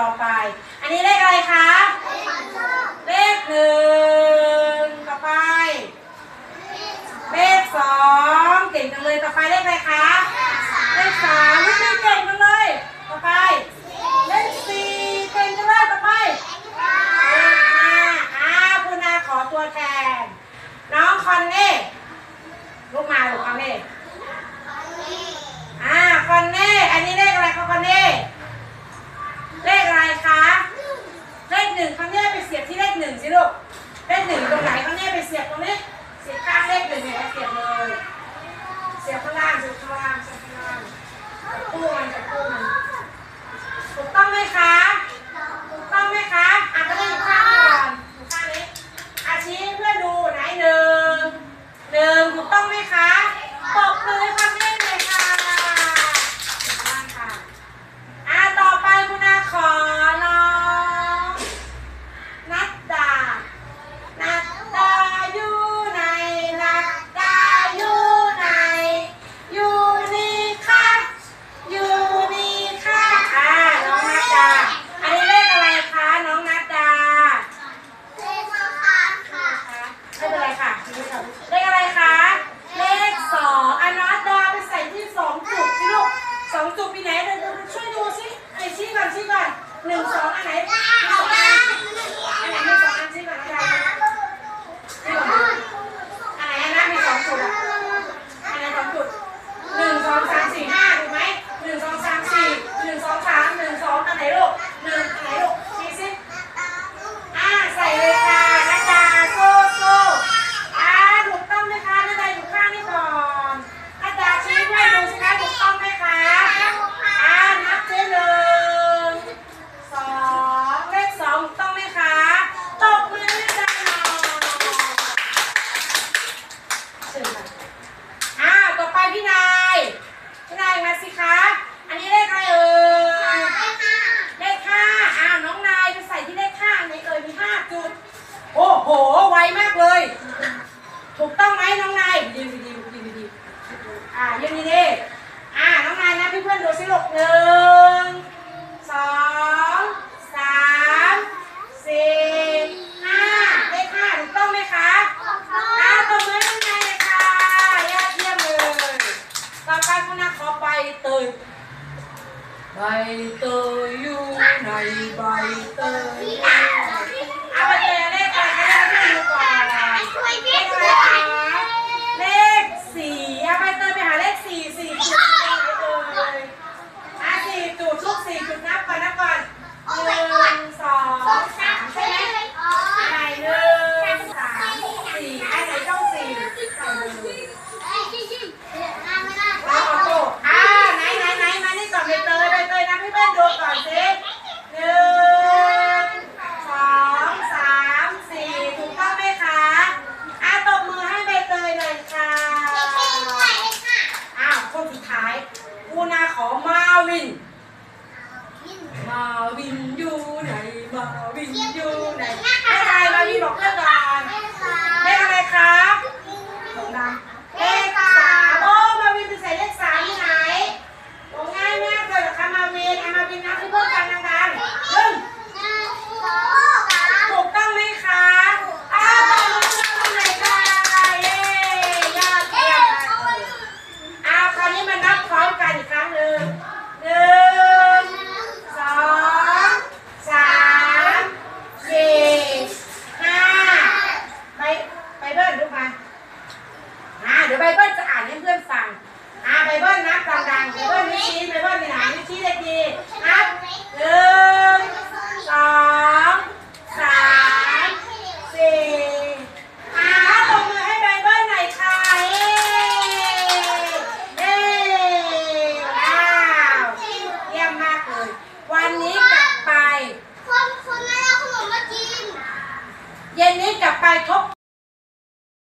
ต่อไป อันนี้เลขอะไรคะ 写不烂就不烂 อสิคะ อันนี้เลขอะไรเอ่ยเลขห้าอ้าวน้องนายไปใส่ที่เลขห้าในเอ่ยมีห้าจุด โอ้โห ไวมากเลย ถูกต้องไหมน้องนายดีดีดีดีดีอ่ายังดีดี Bye bye bye. มาวินอยู่ไหนมาวินอย